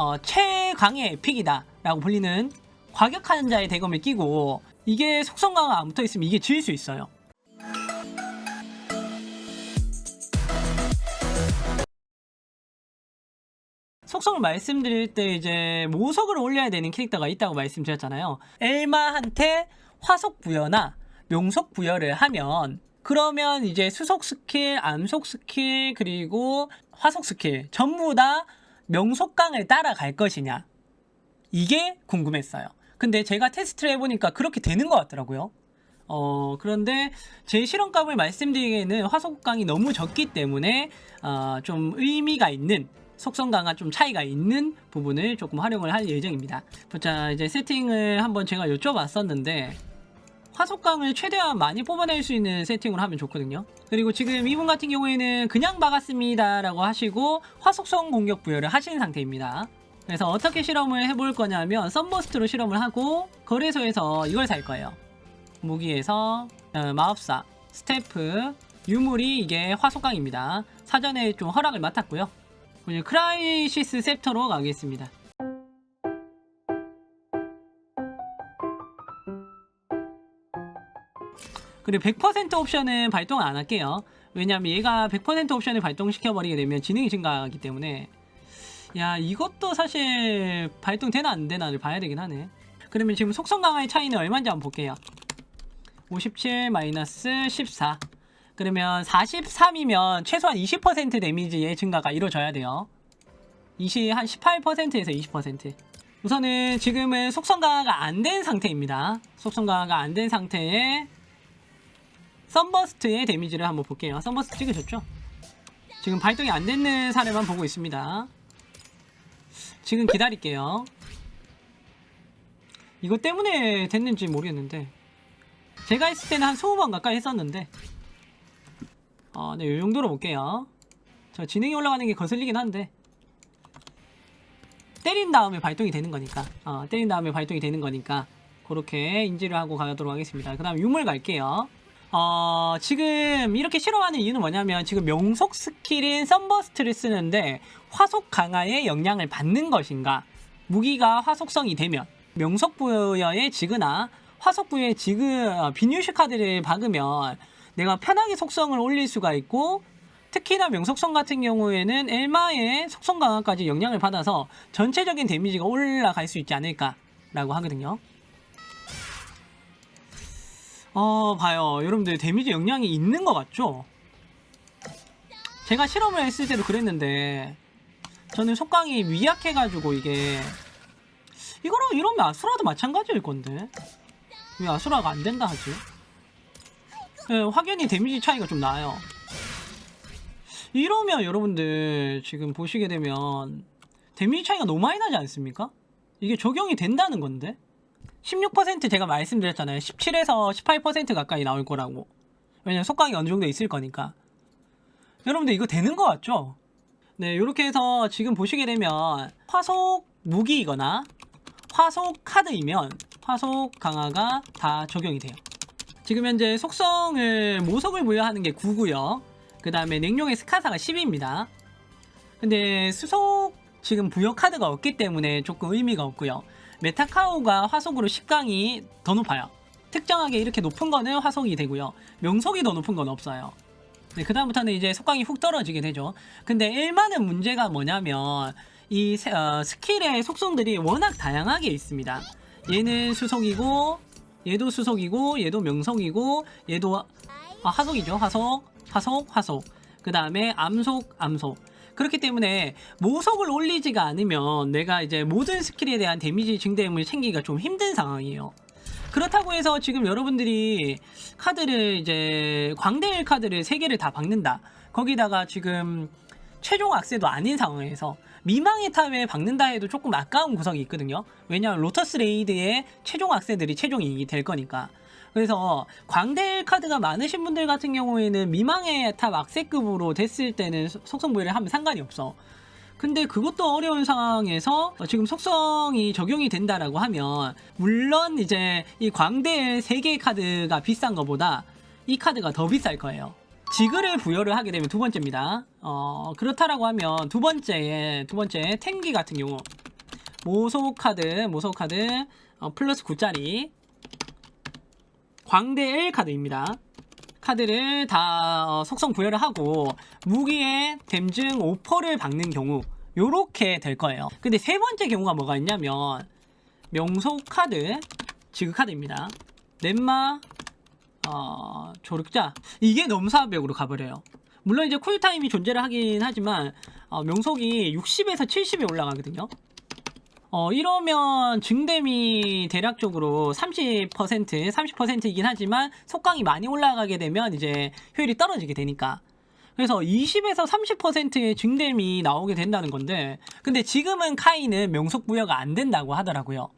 어, 최강의 픽이다 라고 불리는 과격한 자의 대검을 끼고 이게 속성 강화 안 붙어 있으면 이게 질수 있어요. 속성을 말씀드릴 때 이제 모속을 올려야 되는 캐릭터가 있다고 말씀드렸잖아요. 엘마한테 화속 부여나 명속 부여를 하면 그러면 이제 수속 스킬, 암속 스킬 그리고 화속 스킬 전부 다 명속강을 따라갈 것이냐 이게 궁금했어요. 근데 제가 테스트를 해보니까 그렇게 되는 것 같더라고요. 어, 그런데 제 실험값을 말씀드리기에는 화속강이 너무 적기 때문에 어, 좀 의미가 있는 속성 강화 좀 차이가 있는 부분을 조금 활용을 할 예정입니다. 자, 이제 세팅을 한번 제가 여쭤봤었는데 화속강을 최대한 많이 뽑아낼 수 있는 세팅으로 하면 좋거든요. 그리고 지금 이분 같은 경우에는 그냥 박았습니다 라고 하시고 화속성 공격 부여를 하신 상태입니다. 그래서 어떻게 실험을 해볼 거냐면 썬버스트로 실험을 하고 거래소에서 이걸 살 거예요. 무기에서 어, 마법사, 스태프, 유물이 이게 화속강입니다. 사전에 좀 허락을 맡았고요. 그냥 크라이시스 셉터로 가겠습니다. 그리고 100% 옵션은 발동 안 할게요. 왜냐면 얘가 100% 옵션을 발동시켜버리게 되면 지능이 증가하기 때문에 야 이것도 사실 발동되나 안 되나를 봐야 되긴 하네. 그러면 지금 속성 강화의 차이는 얼마인지 한번 볼게요. 57 마이너스 14 그러면 43이면 최소한 20% 데미지의 증가가 이루어져야 돼요. 20, 한 18%에서 20% 우선은 지금은 속성 강화가 안 된 상태입니다. 속성 강화가 안 된 상태에 썬버스트의 데미지를 한번 볼게요. 썬버스트 찍으셨죠? 지금 발동이 안 되는 사례만 보고 있습니다. 지금 기다릴게요. 이것 때문에 됐는지 모르겠는데 제가 했을 때는 한 20번 가까이 했었는데 어, 네, 이 정도로 볼게요. 저 지능이 올라가는 게 거슬리긴 한데 때린 다음에 발동이 되는 거니까 어, 때린 다음에 발동이 되는 거니까 그렇게 인지를 하고 가도록 하겠습니다. 그 다음 유물 갈게요. 어, 지금 이렇게 실험하는 이유는 뭐냐면 지금 명속 스킬인 썬버스트를 쓰는데 화속 강화에 영향을 받는 것인가 무기가 화속성이 되면 명속 부여의 지그나 화속 부여의 지그 어, 비뉴시 카드를 박으면 내가 편하게 속성을 올릴 수가 있고 특히나 명속성 같은 경우에는 엘마의 속성 강화까지 영향을 받아서 전체적인 데미지가 올라갈 수 있지 않을까라고 하거든요. 어, 봐요. 여러분들 데미지 영향이 있는 것 같죠? 제가 실험을 했을 때도 그랬는데 저는 속강이 위약해가지고 이게 이거랑 이러면 아수라도 마찬가지일 건데 왜 아수라가 안 된다 하지? 네, 확연히 데미지 차이가 좀 나요. 이러면 여러분들 지금 보시게 되면 데미지 차이가 너무 많이 나지 않습니까? 이게 적용이 된다는 건데 16% 제가 말씀드렸잖아요. 17에서 18% 가까이 나올 거라고. 왜냐면 속강이 어느 정도 있을 거니까. 여러분들 이거 되는 거 같죠? 네, 이렇게 해서 지금 보시게 되면 화속 무기이거나 화속 카드이면 화속 강화가 다 적용이 돼요. 지금 현재 속성을 모속을 부여하는 게 9고요. 그 다음에 냉룡의 스카사가 10입니다. 근데 수속 지금 부여 카드가 없기 때문에 조금 의미가 없고요. 메타카오가 화속으로 10강이 더 높아요. 특정하게 이렇게 높은 거는 화속이 되고요. 명속이 더 높은 건 없어요. 네, 그 다음부터는 이제 속강이 훅 떨어지게 되죠. 근데 1만은 문제가 뭐냐면 이 세- 어, 스킬의 속성들이 워낙 다양하게 있습니다. 얘는 수속이고 얘도 수속이고 얘도 명속이고 얘도 아, 하속이죠. 하속, 하속, 하속. 그 다음에 암속, 암속. 그렇기 때문에 모속을 올리지가 않으면 내가 이제 모든 스킬에 대한 데미지 증대음을 챙기기가 좀 힘든 상황이에요. 그렇다고 해서 지금 여러분들이 카드를 이제 광대일 카드를 3개를 다 박는다. 거기다가 지금 최종 악세도 아닌 상황에서 미망의 탑에 박는다 해도 조금 아까운 구석이 있거든요. 왜냐하면 로터스 레이드의 최종 악세들이 최종이 될 거니까. 그래서 광대일 카드가 많으신 분들 같은 경우에는 미망의 탑 악세급으로 됐을 때는 소- 속성 부여를 하면 상관이 없어. 근데 그것도 어려운 상황에서 지금 속성이 적용이 된다라고 하면 물론 이제 이 광대의 3개의 카드가 비싼 것보다 이 카드가 더 비쌀 거예요. 지그를 부여를 하게 되면 두 번째입니다. 어, 그렇다라고 하면 두 번째에 두 번째 탱기 같은 경우 모소 카드, 모소 카드 어, 플러스 9짜리 광대 L 카드입니다. 카드를 다 어, 속성 부여를 하고 무기에 댐증 5%를 박는 경우 요렇게 될 거예요. 근데 세 번째 경우가 뭐가 있냐면 명소 카드 지그 카드입니다. 넷마 어, 조력자 이게 넘사벽으로 가버려요. 물론 이제 쿨타임이 존재를 하긴 하지만 어, 명속이 60에서 70에 올라가거든요. 어, 이러면 증댐이 대략적으로 30%, 30%이긴 하지만 속강이 많이 올라가게 되면 이제 효율이 떨어지게 되니까. 그래서 20에서 30%의 증댐이 나오게 된다는 건데, 근데 지금은 카이는 명속 부여가 안 된다고 하더라고요.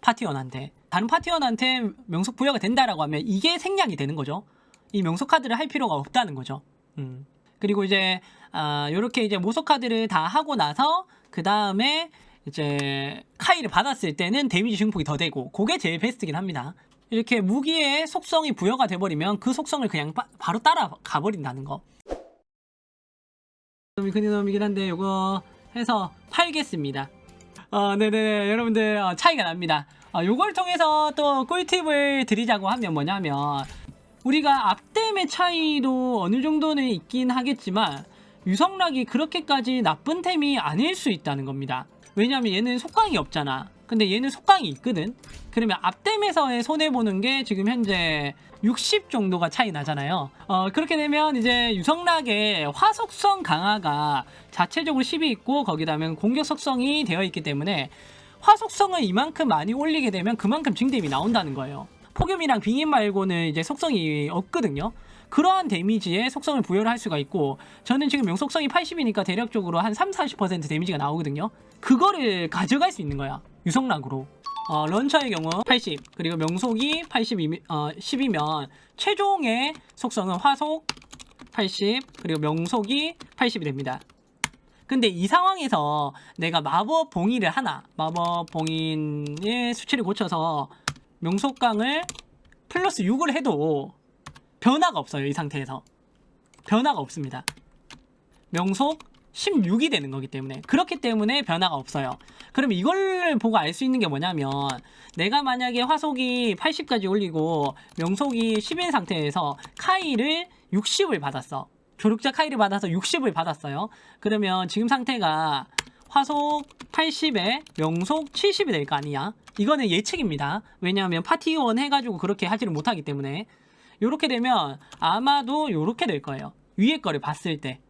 파티원한테. 다른 파티원한테 명속 부여가 된다라고 하면 이게 생략이 되는 거죠. 이 명속 카드를 할 필요가 없다는 거죠. 음. 그리고 이제 아, 요렇게 이제 모속 카드를 다 하고 나서 그 다음에 이제 카이를 받았을 때는 데미지 증폭이 더 되고 그게 제일 베스트긴 합니다. 이렇게 무기의 속성이 부여가 돼버리면 그 속성을 그냥 바, 로 따라가 버린다는 거. 놈이 큰 놈이긴 한데 요거 해서 팔겠습니다. 어, 네네 여러분들 어, 차이가 납니다. 어, 요걸 통해서 또 꿀팁을 드리자고 하면 뭐냐면 우리가 앞댐의 차이도 어느 정도는 있긴 하겠지만 유성락이 그렇게까지 나쁜 템이 아닐 수 있다는 겁니다. 왜냐면 얘는 속강이 없잖아. 근데 얘는 속강이 있거든. 그러면 앞댐에서의 손해 보는 게 지금 현재 60 정도가 차이 나잖아요. 어, 그렇게 되면 이제 유성락의 화속성 강화가 자체적으로 10이 있고 거기다 하면 공격 속성이 되어 있기 때문에 화속성을 이만큼 많이 올리게 되면 그만큼 증dem이 나온다는 거예요. 폭염이랑 빙인 말고는 이제 속성이 없거든요. 그러한 데미지에 속성을 부여를 할 수가 있고 저는 지금 명속성이 80이니까 대략적으로 한 3, 40% 데미지가 나오거든요. 그거를 가져갈 수 있는 거야. 유성락으로. 어, 런처의 경우 80 그리고 명속이 80이, 어, 10이면 최종의 속성은 화속 80 그리고 명속이 80이 됩니다. 근데 이 상황에서 내가 마법 봉인을 하나 마법 봉인의 수치를 고쳐서 명속강을 플러스 6을 해도 변화가 없어요 이 상태에서. 변화가 없습니다. 명속 16이 되는 거기 때문에. 그렇기 때문에 변화가 없어요. 그럼 이걸 보고 알 수 있는 게 뭐냐면 내가 만약에 화속이 80까지 올리고 명속이 10인 상태에서 카이를 60을 받았어. 조력자 카이를 받아서 60을 받았어요. 그러면 지금 상태가 화속 80에 명속 70이 될 거 아니야? 이거는 예측입니다. 왜냐하면 파티원 해가지고 그렇게 하지를 못하기 때문에 요렇게 되면 아마도 요렇게 될 거예요. 위에 거를 봤을 때.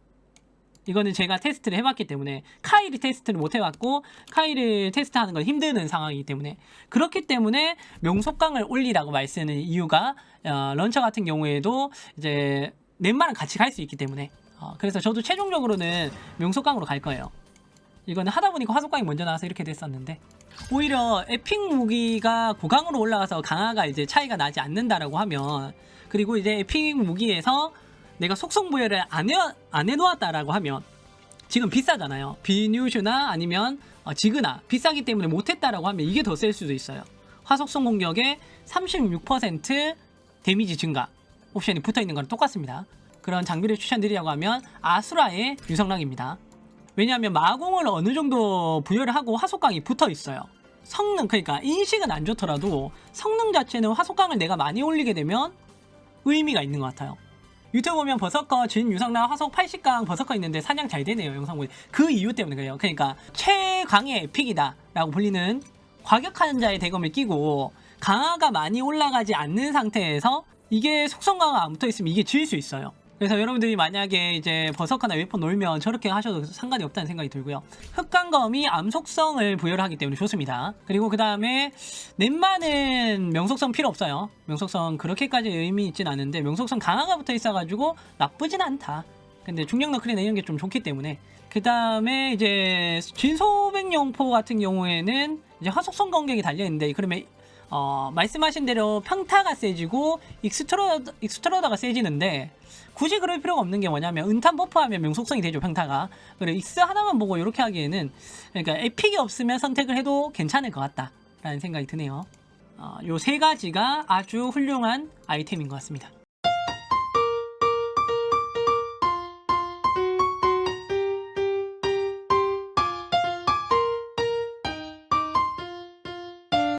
이거는 제가 테스트를 해봤기 때문에 카이를 테스트를 못 해봤고 카이를 테스트하는 건 힘드는 상황이기 때문에 그렇기 때문에 명속강을 올리라고 말쓰는 이유가 어, 런처 같은 경우에도 이제 넷마랑 같이 갈 수 있기 때문에. 어, 그래서 저도 최종적으로는 명속강으로 갈 거예요. 이거는 하다 보니까 화속강이 먼저 나와서 이렇게 됐었는데 오히려 에픽 무기가 고강으로 올라가서 강화가 이제 차이가 나지 않는다라고 하면 그리고 이제 에픽 무기에서 내가 속성 부여를 안, 해, 안 해놓았다라고 하면 지금 비싸잖아요. 비뉴슈나 아니면 어, 지그나 비싸기 때문에 못했다라고 하면 이게 더 셀 수도 있어요. 화속성 공격에 36% 데미지 증가 옵션이 붙어 있는 거랑 똑같습니다. 그런 장비를 추천드리려고 하면 아수라의 유성락입니다. 왜냐하면 마공을 어느 정도 부여를 하고 화속강이 붙어 있어요. 성능 그러니까 인식은 안 좋더라도 성능 자체는 화속강을 내가 많이 올리게 되면 의미가 있는 것 같아요. 유튜브 보면 버서커 진 유성락 화속 80강 버서커 있는데 사냥 잘 되네요 영상 보니 그 이유 때문에 그래요. 그러니까 최강의 에픽이다 라고 불리는 과격한 자의 대검을 끼고 강화가 많이 올라가지 않는 상태에서 이게 속성 강화 안 붙어 있으면 이게 질 수 있어요. 그래서 여러분들이 만약에 이제 버섯하나 웨폰 놀면 저렇게 하셔도 상관이 없다는 생각이 들고요. 흑강검이 암속성을 부여를 하기 때문에 좋습니다. 그리고 그 다음에 넷마는 명속성 필요 없어요. 명속성 그렇게까지 의미 있진 않은데 명속성 강화가 붙어 있어가지고 나쁘진 않다. 근데 중력 너클이나 이런 게 좀 좋기 때문에 그 다음에 이제 진소백용포 같은 경우에는 이제 화속성 공격이 달려있는데 그러면 어, 말씀하신 대로 평타가 세지고 익스트로, 익스트로다가 세지는데 굳이 그럴 필요가 없는 게 뭐냐면 은탄 버프하면 명속성이 되죠 평타가. 그리고 익스 하나만 보고 이렇게 하기에는 그러니까 에픽이 없으면 선택을 해도 괜찮을 것 같다 라는 생각이 드네요. 어, 요세 가지가 아주 훌륭한 아이템인 것 같습니다